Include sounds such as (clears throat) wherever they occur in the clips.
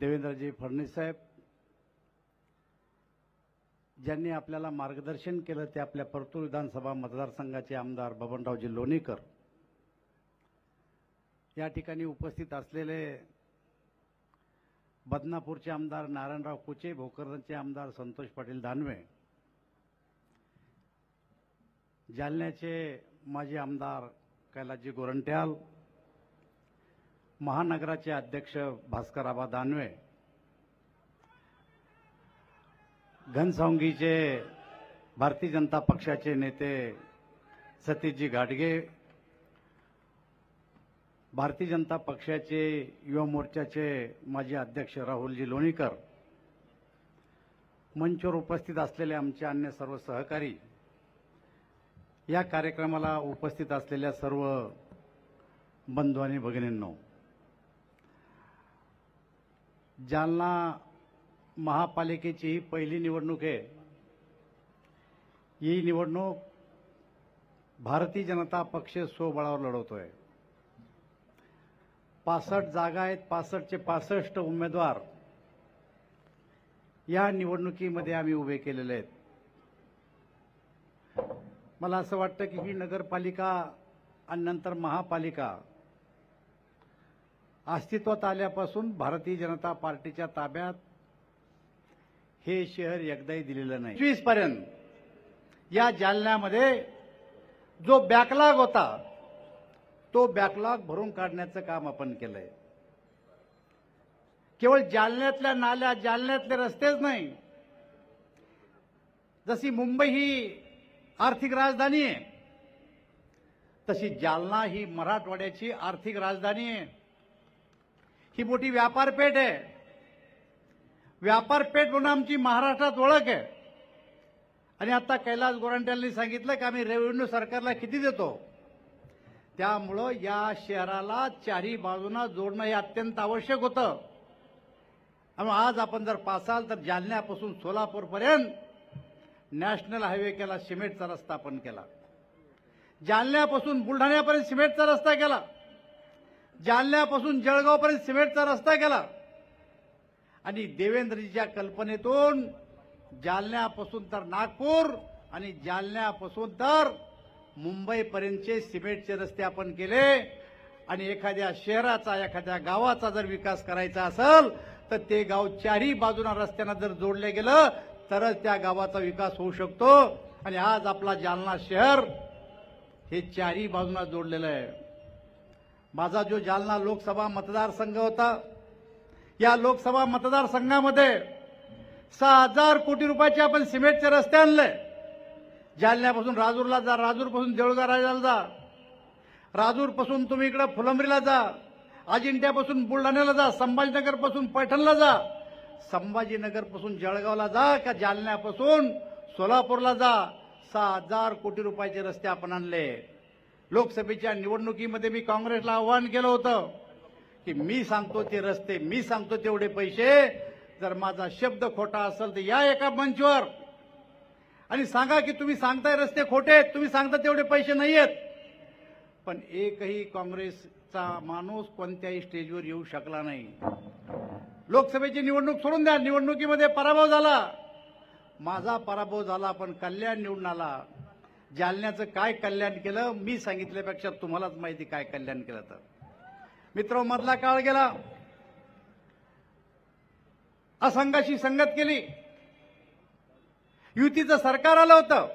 देवेंद्रजी फडणवीस साहेब ज्यांनी आपल्याला मार्गदर्शन केलं ते आपल्या परतूर विधानसभा मतदारसंघाचे आमदार बबनरावजी लोणीकर या ठिकाणी उपस्थित असलेले बदनापूरचे आमदार नारायणराव कुचे भोकरदनचे आमदार संतोष पाटील दानवे जालन्याचे माजी आमदार कैलासजी गोरंट्याल महानगराचे अध्यक्ष भास्कर आबा दानवे घनसावंगीचे भारतीय जनता पक्षाचे नेते सतीशजी घाटगे भारतीय जनता पक्षाचे युवा मोर्चाचे माजी अध्यक्ष राहुलजी लोणीकर मंचवर उपस्थित असलेले आमचे अन्य सर्व सहकारी या कार्यक्रमाला उपस्थित असलेल्या सर्व बंधू आणि भगिनींनो जालना महापालिकेची ही पहिली निवडणूक आहे. ही निवडणूक भारतीय जनता पक्ष स्वबळावर लढवतोय. पासष्ट जागा आहेत पासष्टचे पासष्ट उमेदवार या निवडणुकीमध्ये आम्ही उभे केलेले आहेत. मला असं वाटतं की ही नगरपालिका आणि नंतर महापालिका अस्तित्वात आल्यापासून भारतीय जनता पार्टीच्या ताब्यात हे शहर एकदाही दिलेलं नाही. वीस पर्यंत. या जालन्यामध्ये जो बॅकलॉग होता तो बॅकलॉग भरून काढण्याचं काम आपण केलंय. केवळ जालन्यातल्या नाल्या जालन्यातले रस्तेच नाही. जशी मुंबई ही आर्थिक राजधानी आहे तशी जालना ही मराठवाड्याची आर्थिक राजधानी आहे. ही मोठी व्यापारपेठ आहे. व्यापारपेठ म्हणून आमची महाराष्ट्रात ओळख आहे. आणि आता कैलास गोरांट्यांनी सांगितलं की आम्ही रेव्हेन्यू सरकारला किती देतो? त्यामुळं या शहराला चारी बाजूना जोडणं हे अत्यंत आवश्यक होतं. आणि आज आपण जर पासाल तर जालन्यापासून सोलापूरपर्यंत नॅशनल हायवे केला सिमेंटचा रस्ता आपण केला. जालन्यापासून बुलढाण्यापर्यंत सिमेंटचा रस्ता केला. जालन्यापासून जळगावपर्यंत सिमेंटचा रस्ता केला आणि देवेंद्रजीच्या कल्पनेतून जालन्यापासून तर नागपूर आणि जालन्यापासून तर मुंबईपर्यंतचे सिमेंटचे रस्ते आपण केले. आणि एखाद्या शहराचा एखाद्या गावाचा जर विकास करायचा असेल तर ते गाव चारही बाजूना रस्त्यांना जर जोडलं गेलं तरच त्या गावाचा विकास होऊ शकतो. आणि आज आपला जालना शहर हे चारही बाजूना जोडलेलं आहे. माझा जो जालना लोकसभा मतदारसंघ होता या लोकसभा मतदारसंघामध्ये सहा हजार कोटी रुपयाचे आपण सिमेंटचे रस्ते आणले. जालन्यापासून राजूरला जा राजूरपासून देऊळगा राजाला जा राजूरपासून तुम्ही इकडं फुलंब्रीला जा अजिंठ्यापासून बुलढाण्याला जा संभाजीनगरपासून पैठणला जा संभाजीनगरपासून जळगावला जा का जालन्यापासून सोलापूरला जा सहा हजार कोटी रुपयाचे रस्ते आपण आणले. लोकसभेच्या निवडणुकीमध्ये मी काँग्रेसला आव्हान केलं होतं की मी सांगतो ते रस्ते मी सांगतो तेवढे पैसे. जर माझा शब्द खोटा असेल तर या एका मंचवर. आणि सांगा की तुम्ही सांगताय रस्ते खोटे आहेत तुम्ही सांगता तेवढे पैसे नाही आहेत पण एकही काँग्रेसचा माणूस कोणत्याही स्टेजवर येऊ शकला नाही. लोकसभेची निवडणूक सोडून द्या. निवडणुकीमध्ये पराभव झाला. माझा पराभव झाला पण कल्याण निवडून आला. जालन्याचं काय कल्याण केलं मी सांगितल्यापेक्षा तुम्हालाच माहिती काय कल्याण केलं तर. मित्र मधला काळ गेला. असंघाशी संगत केली. युतीचं सरकार आलं होतं.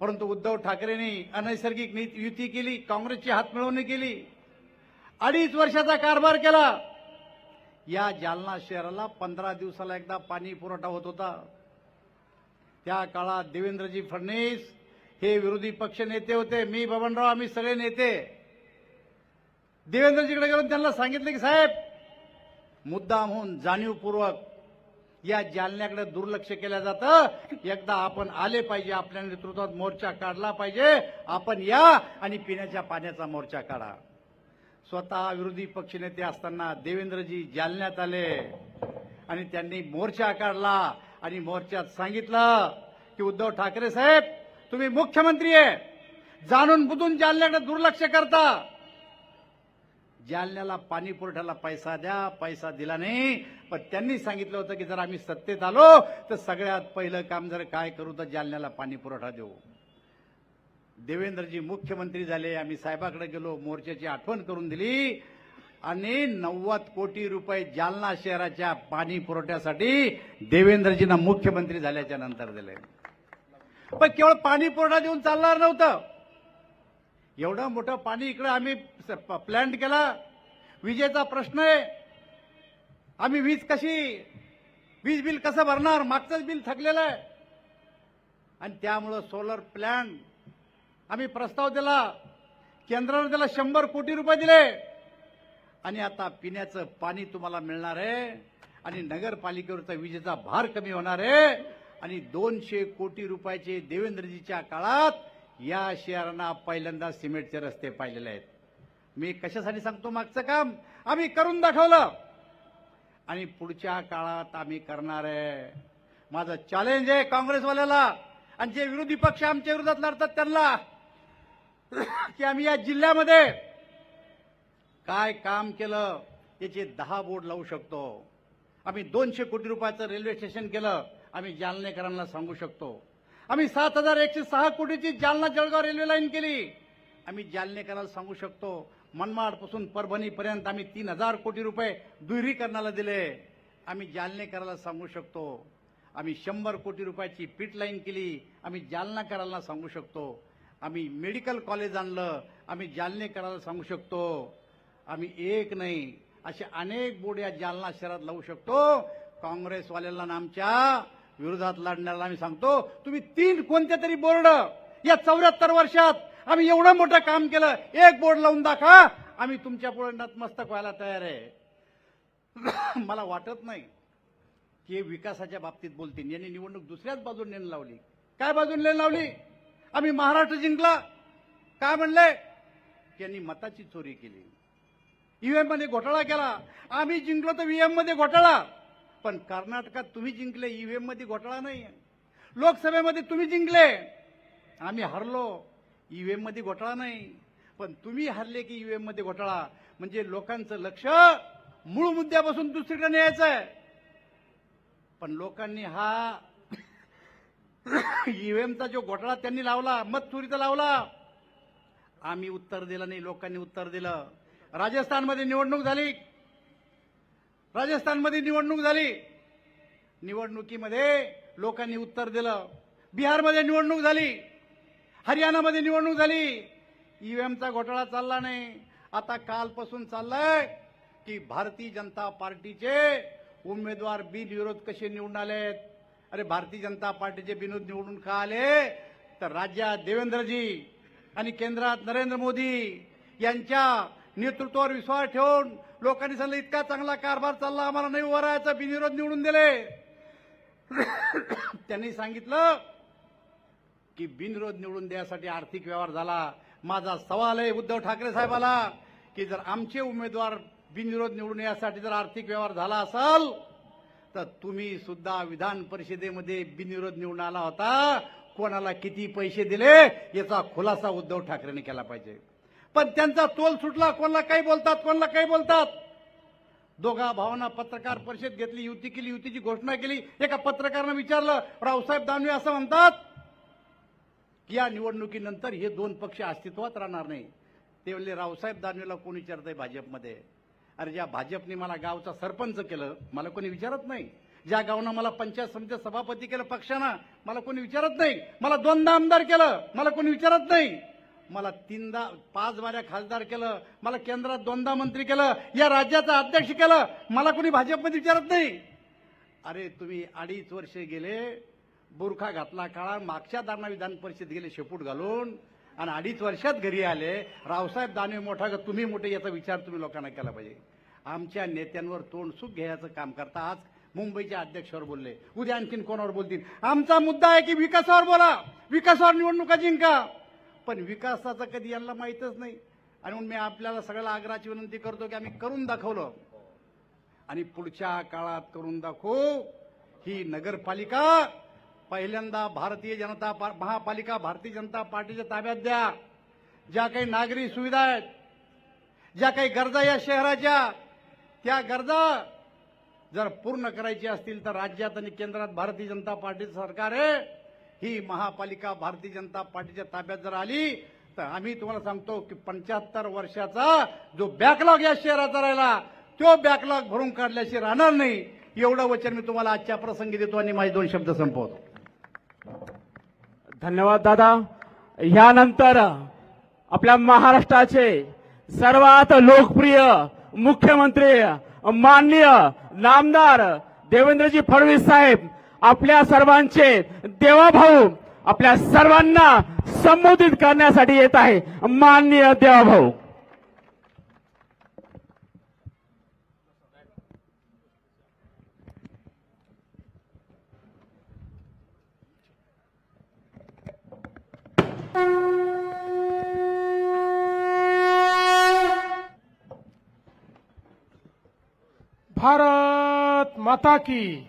परंतु उद्धव ठाकरेंनी अनैसर्गिक युती केली काँग्रेसची हातमिळवणी केली. अडीच वर्षाचा कारभार केला. या जालना शहराला पंधरा दिवसाला एकदा पाणी पुरवठा होत होता. त्या काळात देवेंद्रजी फडणवीस हे विरोधी पक्ष नेते होते. मी बबनराव आम्ही सगळे नेते. देवेंद्रजीकडे गेलो त्यांना सांगितलं की साहेब मुद्दाम होऊन जाणीवपूर्वक या जालन्याकडे दुर्लक्ष केलं जातं. एकदा आपण आले पाहिजे आपल्या नेतृत्वात मोर्चा काढला पाहिजे. आपण या आणि पिण्याच्या पाण्याचा मोर्चा काढा. स्वतः विरोधी पक्षनेते असताना देवेंद्रजी जालन्यात आले आणि त्यांनी मोर्चा काढला. आणि मोर्चात सांगितलं की उद्धव ठाकरे साहेब तुम्ही मुख्यमंत्री आहे. जाणून बुजून जालन्याकडे दुर्लक्ष करता. जालन्याला पाणी पुरवठ्याला पैसा द्या पैसा दिला नाही. पण त्यांनी सांगितलं होतं की जर आम्ही सत्तेत आलो तर सगळ्यात पहिलं काम जर काय करू तर जालन्याला पाणी पुरवठा देऊ. देवेंद्रजी मुख्यमंत्री झाले आम्ही साहेबाकडे गेलो मोर्चाची आठवण करून दिली. आणि नव्वद कोटी रुपये जालना शहराच्या पाणी पुरवठ्यासाठी देवेंद्रजींना मुख्यमंत्री झाल्याच्यानंतर दिले. पण केवळ पाणी पुरवठा देऊन चालणार नव्हतं. एवढं मोठं पाणी इकडे आम्ही प्लॅन्ट केला. विजेचा प्रश्न आहे. आम्ही वीज कशी वीज बिल कसं भरणार? मागचंच बिल थकलेलं आहे. आणि त्यामुळं सोलर प्लॅन्ट आम्ही प्रस्ताव दिला. केंद्रानं त्याला शंभर कोटी रुपये दिले. आणि आता पिण्याचं पाणी तुम्हाला मिळणार आहे. आणि नगरपालिकेवरचा विजेचा भार कमी होणार आहे. आणि दोनशे कोटी रुपयाचे देवेंद्रजीच्या काळात या शहरांना पहिल्यांदा सिमेंटचे रस्ते पाहिलेले आहेत. मी कशासाठी सांगतो मागचं काम? आम्ही करून दाखवलं. आणि पुढच्या काळात आम्ही करणार आहे. माझं चॅलेंज आहे काँग्रेसवाल्याला. आणि जे विरोधी पक्ष आमच्या विरोधात लढतात त्यांना. (coughs) की आम्ही या जिल्ह्यामध्ये काय काम केलं त्याचे दहा बोर्ड लावू शकतो. आम्ही दोनशे कोटी रुपयाचं रेल्वे स्टेशन केलं आम्ही जालनेकरांना सांगू शकतो. आम्ही सात हजार एकशे सहा कोटीची जालना जळगाव रेल्वे लाईन केली. आम्ही जालनेकरांना सांगू शकतो मनमाडपासून परभणीपर्यंत आम्ही तीन हजार कोटी रुपये दुहेरीकरणाला दिले. आम्ही जालनेकराला सांगू शकतो. आम्ही शंभर कोटी रुपयाची पीट लाईन केली आम्ही जालनाकरांना सांगू शकतो. आम्ही मेडिकल कॉलेज आणलं आम्ही जालनेकराला सांगू शकतो. आम्ही एक नाही असे अनेक बोर्ड या जालना शहरात लावू शकतो. काँग्रेसवाल्यांना आमच्या विरोधात लढण्याला आम्ही सांगतो तुम्ही तीन कोणते तरी बोर्ड या चौऱ्याहत्तर वर्षात आम्ही एवढं मोठं काम केलं एक बोर्ड लावून दाखवा आम्ही तुमच्यापुढे नतमस्तक व्हायला तयार आहे. (coughs) मला वाटत नाही की विकासाच्या बाबतीत बोलतील. यांनी निवडणूक दुसऱ्याच बाजूने नेण लावली. काय बाजूने नेण लावली? आम्ही महाराष्ट्र जिंकला. काय म्हणले? यांनी मताची चोरी केली. ईव्हीएम एममध्ये घोटाळा केला. आम्ही जिंकलो तर ईव्हीएम एममध्ये घोटाळा. पण कर्नाटकात तुम्ही जिंकले ईव्हीएम एममध्ये घोटाळा नाही. लोकसभेमध्ये तुम्ही जिंकले. आम्ही हरलो. ईव्हीएम एममध्ये घोटाळा नाही. पण तुम्ही हरले की ईव्हीएम एममध्ये घोटाळा. म्हणजे लोकांचं लक्ष मूळ मुद्द्यापासून दुसरीकडे न्यायचं आहे पण लोकांनी हा ईव्हीएमचा जो घोटाळा त्यांनी लावला मत चोरीचा लावला. आम्ही उत्तर दिलं नाही लोकांनी उत्तर दिलं. राजस्थानमध्ये निवडणूक झाली. राजस्थानमध्ये निवडणूक झाली. निवडणुकीमध्ये लोकांनी उत्तर दिलं. बिहारमध्ये निवडणूक झाली. हरियाणामध्ये निवडणूक झाली. ईव्हीएमचा घोटाळा चालला नाही. आता कालपासून चाललाय की भारतीय जनता पार्टीचे उमेदवार बिनविरोध कसे निवडून आलेत? अरे भारतीय जनता पार्टीचे विनोद निवडून का आले? तर राज्यात देवेंद्रजी आणि केंद्रात नरेंद्र मोदी यांच्या नेतृत्वावर विश्वास ठेवून लोकांनी सांगितलं इतका चांगला कारभार चालला आम्हाला नाही उभं बिनविरोध निवडून दिले. (coughs) त्यांनी सांगितलं की बिनविरोध निवडून द्यासाठी आर्थिक व्यवहार झाला. माझा सवाल आहे उद्धव ठाकरे साहेबाला की जर आमचे उमेदवार बिनविरोध निवडून यासाठी जर आर्थिक व्यवहार झाला असाल तर तुम्ही सुद्धा विधान परिषदेमध्ये बिनविरोध निवडून आला होता. कोणाला किती पैसे दिले याचा खुलासा उद्धव ठाकरेने केला पाहिजे. पण त्यांचा तोल सुटला कोणाला काही बोलतात कोणाला काही बोलतात? दोघा भावांना पत्रकार परिषद घेतली युती केली युतीची घोषणा केली. एका पत्रकारानं विचारलं रावसाहेब दानवे असं म्हणतात की या निवडणुकीनंतर हे दोन पक्ष अस्तित्वात राहणार नाही. ते म्हणले रावसाहेब दानवेला कोणी विचारतंय भाजपमध्ये? अरे ज्या भाजपने मला गावचा सरपंच केलं मला कोणी विचारत नाही. ज्या गावनं मला पंचायत समिती सभापती केलं पक्षानं मला कोणी विचारत नाही. मला दोनदा आमदार केलं मला कोणी विचारत नाही. मला तीनदा पाच बाऱ्या खासदार केलं मला केंद्रात दोनदा मंत्री केलं या राज्याचा अध्यक्ष केलं मला कोणी भाजपमध्ये विचारत नाही. अरे तुम्ही अडीच वर्षे गेले बुरखा घातला काळा मागच्या दारणा विधान परिषद गेले शेपूट घालून आणि अडीच वर्षात घरी आले. रावसाहेब दानवे मोठा का तुम्ही मोठे याचा विचार तुम्ही लोकांना केला पाहिजे. आमच्या नेत्यांवर तोंड सुख घ्यायचं काम करता आज मुंबईच्या अध्यक्षावर बोलले. उद्या आणखीन कोणावर बोलतील? आमचा मुद्दा आहे की विकासावर बोला. विकासावर निवडणुका जिंका. पण विकासाचं कधी यांना माहीतच नाही. आणि म्हणून मी आपल्याला सगळ्याला आग्रहाची विनंती करतो की आम्ही करून दाखवलं. आणि पुढच्या काळात करून दाखवू ही नगरपालिका. पहिल्यांदा भारतीय जनता पा- महापालिका भारतीय जनता पार्टीच्या ताब्यात द्या. ज्या काही नागरी सुविधा आहेत ज्या काही गरजा या शहराच्या त्या गरजा जर पूर्ण करायची असतील तर राज्यात आणि केंद्रात भारतीय जनता पार्टीचं सरकार आहे. ही महापालिका भारतीय जनता पार्टीच्या ताब्यात जर आली तर आम्ही तुम्हाला सांगतो की पंच्याहत्तर वर्षाचा जो बॅकलॉग या शहराचा राहिला तो बॅकलॉग भरून काढल्याशी राहणार नाही. एवढं वचन मी तुम्हाला आजच्या प्रसंगी देतो आणि माझे दोन शब्द संपवतो. धन्यवाद दादा. यानंतर आपल्या महाराष्ट्राचे सर्वात लोकप्रिय मुख्यमंत्री माननीय नामदार देवेंद्रजी फडणवीस साहेब आपल्या सर्वांचे देवाभाऊ आपल्या सर्वांना संबोधित करण्यासाठी येत आहे. माननीय देवाभाऊ. भारत माता की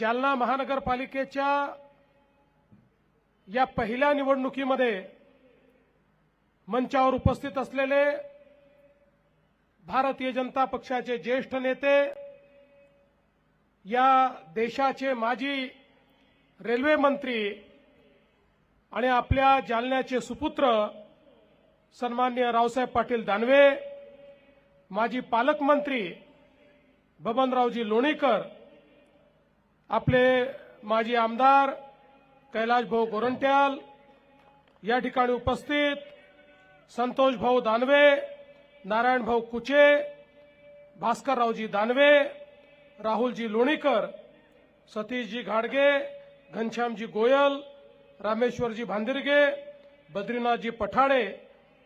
जालना महानगरपालिकेच्या या पहिल्या निवडणुकीमध्ये मंचावर उपस्थित असलेले भारतीय जनता पक्षाचे ज्येष्ठ नेते या देशाचे माजी रेल्वे मंत्री आणि आपल्या जालन्याचे सुपुत्र सन्मान्य रावसाहेब पाटील दानवे माजी पालकमंत्री बबनरावजी लोणीकर आपले माजी आमदार कैलाश भाऊ गोरंट्याल या ठिकाणी उपस्थित संतोष भाऊ दानवे नारायण भाऊ कुचे भास्कररावजी दानवे राहुलजी लोणीकर सतीशजी घाडगे घनश्यामजी गोयल रामेश्वरजी भांदिरगे बद्रीनाथजी पठाडे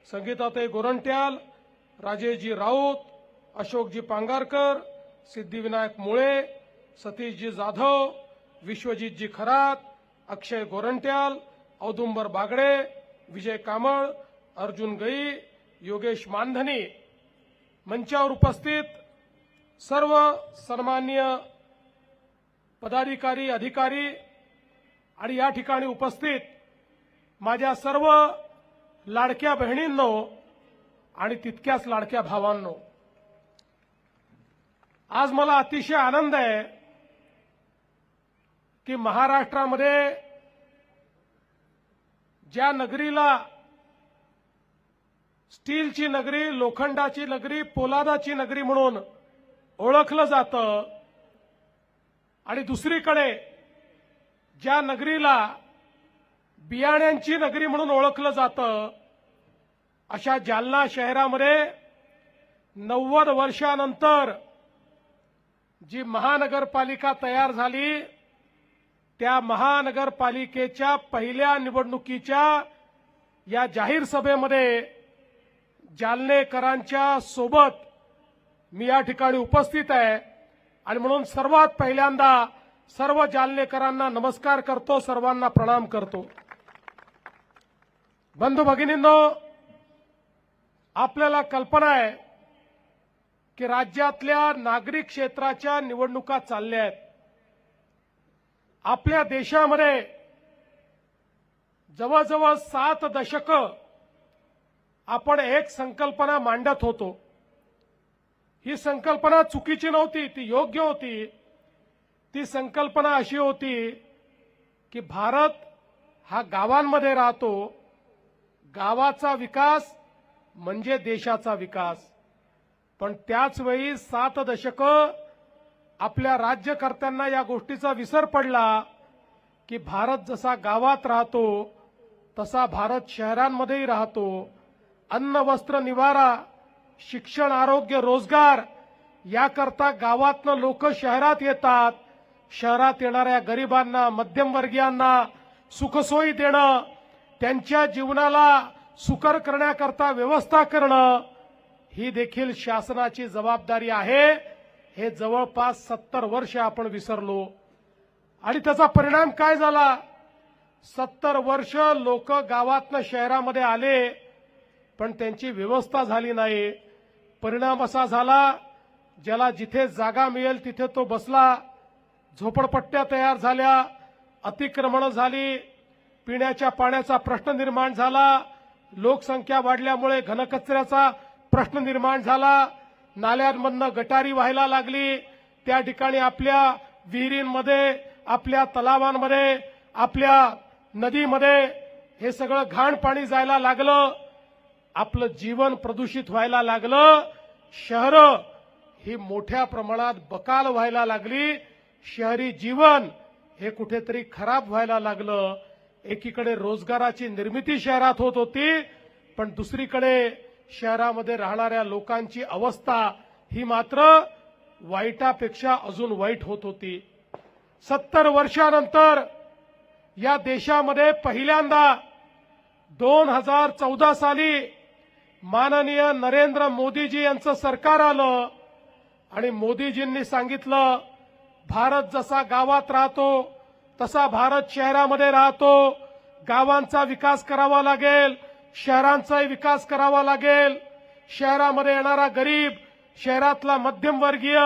संगीताताई गोरंट्याल राजेशजी राऊत अशोकजी पांगारकर सिद्धिविनायक मुळे सतीशजी जाधव विश्वजितजी खरात अक्षय गोरंट्याल औदुंबर बागडे विजय कामळ अर्जुन गई योगेश मानधनी. मंचावर उपस्थित सर्व सन्मान्य पदाधिकारी अधिकारी आणि या ठिकाणी उपस्थित माझ्या सर्व लाडक्या बहिणींनो आणि तितक्याच लाडक्या भावांनो. आज मला अतिशय आनंद आहे की महाराष्ट्रामध्ये ज्या नगरीला स्टीलची नगरी लोखंडाची नगरी पोलादाची नगरी म्हणून ओळखलं जातं आणि दुसरीकडे ज्या नगरीला बियाण्यांची नगरी म्हणून ओळखलं जातं अशा जालना शहरामध्ये नव्वद वर्षानंतर जी महानगरपालिका तयार झाली त्या महानगरपालिकेच्या पहिल्या निवडणुकीच्या या जाहीर सभेमध्ये जालनेकरांच्या सोबत मी या ठिकाणी उपस्थित आहे. आणि म्हणून सर्वात पहिल्यांदा सर्व जालनेकरांना नमस्कार करतो सर्वांना प्रणाम करतो. बंधू भगिनींनो आपल्याला कल्पना आहे की राज्यातल्या नागरिक क्षेत्राच्या निवडणुका चालल्या आहेत. आपल्या देशामध्ये जवळजवळ सात दशक आपण एक संकल्पना मांडत होतो. ही संकल्पना चुकीची नव्हती ती योग्य होती. ती संकल्पना अशी होती की भारत हा गावांमध्ये राहतो. गावाचा विकास म्हणजे देशाचा विकास. पण त्याच वेळी सात दशकं आपल्या राज्यकर्त्यांना या गोष्टीचा विसर पडला की भारत जसा गावात राहतो तसा भारत शहरांमध्येही राहतो. अन्न वस्त्र निवारा शिक्षण आरोग्य रोजगार याकरता गावातनं लोक शहरात येतात. शहरात येणाऱ्या गरिबांना मध्यमवर्गीयांना सुखसोयी देणं त्यांच्या जीवनाला सुकर करण्याकरता व्यवस्था करणं ही देखील शासनाची जबाबदारी आहे. हे जवळपास सत्तर वर्ष आपण विसरलो. आणि त्याचा परिणाम काय झाला? सत्तर वर्ष लोक गावातनं शहरामध्ये आले पण त्यांची व्यवस्था झाली नाही. परिणाम असा झाला ज्याला जिथे जागा मिळेल तिथे तो बसला. झोपडपट्ट्या तयार झाल्या अतिक्रमणं झाली पिण्याच्या पाण्याचा प्रश्न निर्माण झाला लोकसंख्या वाढल्यामुळे घनकचऱ्याचा प्रश्न निर्माण झाला. नाल्यांमधनं गटारी व्हायला लागली. त्या ठिकाणी आपल्या विहिरींमध्ये आपल्या तलावांमध्ये आपल्या नदीमध्ये हे सगळं घाण पाणी जायला लागलं. आपलं जीवन प्रदूषित व्हायला लागलं. शहरं ही मोठ्या प्रमाणात बकाल व्हायला लागली. शहरी जीवन हे कुठेतरी खराब व्हायला लागलं. एकीकडे रोजगाराची निर्मिती शहरात होत होती पण दुसरीकडे शहरामध्ये राहणाऱ्या लोकांची अवस्था ही मात्र वाईटापेक्षा अजून वाईट होत होती. सत्तर वर्षानंतर या देशामध्ये पहिल्यांदा दोन हजार चौदा साली माननीय नरेंद्र मोदीजी यांचं सरकार आलं आणि मोदीजींनी सांगितलं भारत जसा गावात राहतो तसा भारत शहरामध्ये राहतो. गावांचा विकास करावा लागेल. शहरांचाही विकास करावा लागेल. शहरामध्ये येणारा गरीब शहरातला मध्यमवर्गीय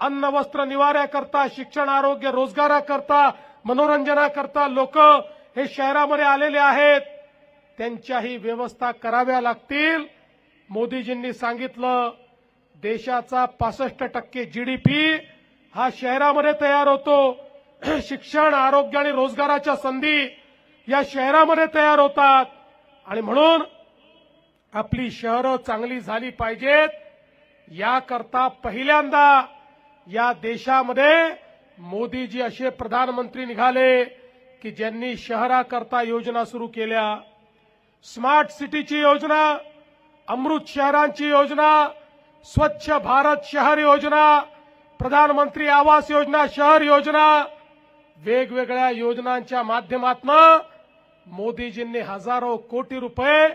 अन्न वस्त्र निवाऱ्याकरता शिक्षण आरोग्य रोजगाराकरता मनोरंजनाकरता लोक हे शहरामध्ये आलेले आहेत. त्यांच्याही व्यवस्था कराव्या लागतील. मोदीजींनी सांगितलं देशाचा पासष्ट टक्के जीडीपी हा शहरामध्ये तयार होतो. (clears throat) शिक्षण आरोग्य आणि रोजगाराच्या संधी या शहरामध्ये तयार होतात. आणि म्हणून आपली शहरं चांगली झाली पाहिजेत. याकरता पहिल्यांदा या देशामध्ये मोदीजी असे प्रधानमंत्री निघाले की ज्यांनी शहराकरता योजना सुरू केल्या. स्मार्ट सिटीची योजना अमृत शहरांची योजना स्वच्छ भारत शहर योजना प्रधानमंत्री आवास योजना शहर योजना वेगवेगळ्या योजनांच्या माध्यमातून मोदीजींनी हजारो कोटी रुपये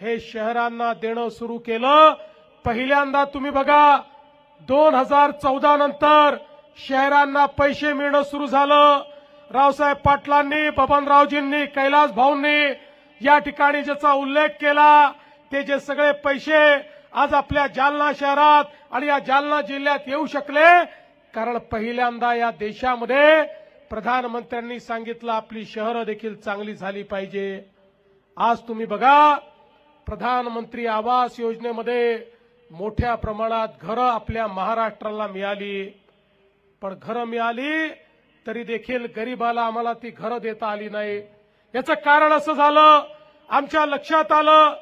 हे शहरांना देणं सुरू केलं. पहिल्यांदा तुम्ही बघा दोन हजार चौदा नंतर शहरांना पैसे मिळणं सुरू झालं. रावसाहेब पाटलांनी बबनरावजींनी कैलास भाऊंनी या ठिकाणी ज्याचा उल्लेख केला ते जे सगळे पैसे आज आपल्या जालना शहरात आणि या जालना जिल्ह्यात येऊ शकले. कारण पहिल्यांदा या देशामध्ये प्रधानमंत्र्यांनी सांगितलं आपली शहरं देखील चांगली झाली पाहिजे. आज तुम्ही बघा प्रधानमंत्री आवास योजनेमध्ये मोठ्या प्रमाणात घरं आपल्या महाराष्ट्राला मिळाली. पण घरं मिळाली तरी देखील गरीबाला आम्हाला ती घरं देता आली नाही. याचं कारण असं झालं आमच्या लक्षात आलं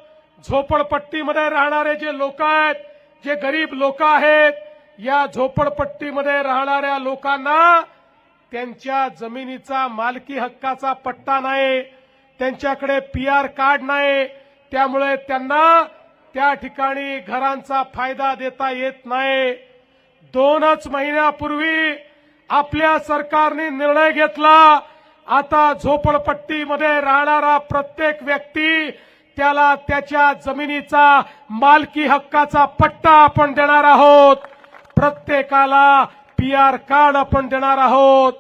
झोपडपट्टीमध्ये राहणारे जे लोक आहेत जे गरीब लोक आहेत या झोपडपट्टीमध्ये राहणाऱ्या लोकांना त्यांच्या जमिनीचा मालकी हक्काचा पट्टा नाही त्यांच्याकडे पी आर कार्ड नाही त्यामुळे त्यांना त्या ठिकाणी घरांचा फायदा देता येत नाही. दोनच महिन्यापूर्वी आपल्या सरकारने निर्णय घेतला आता झोपडपट्टीमध्ये राहणारा प्रत्येक व्यक्ती त्याला त्याच्या जमिनीचा मालकी हक्काचा पट्टा आपण देणार आहोत. प्रत्येकाला पी आर कार्ड आपण देणार आहोत.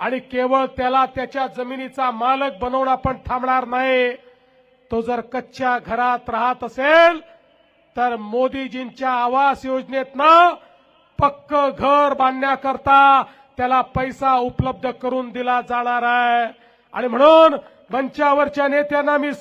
आणि केवळ त्याला त्याच्या जमिनीचा मालक बनवून आपण थांबणार नाही. तो जर कच्च्या घरात राहत असेल तर मोदीजींच्या आवास योजनेतनं पक्क घर बांधण्याकरता त्याला पैसा उपलब्ध करून दिला जाणार आहे. आणि म्हणून मंचावरच्या नेत्यांना मी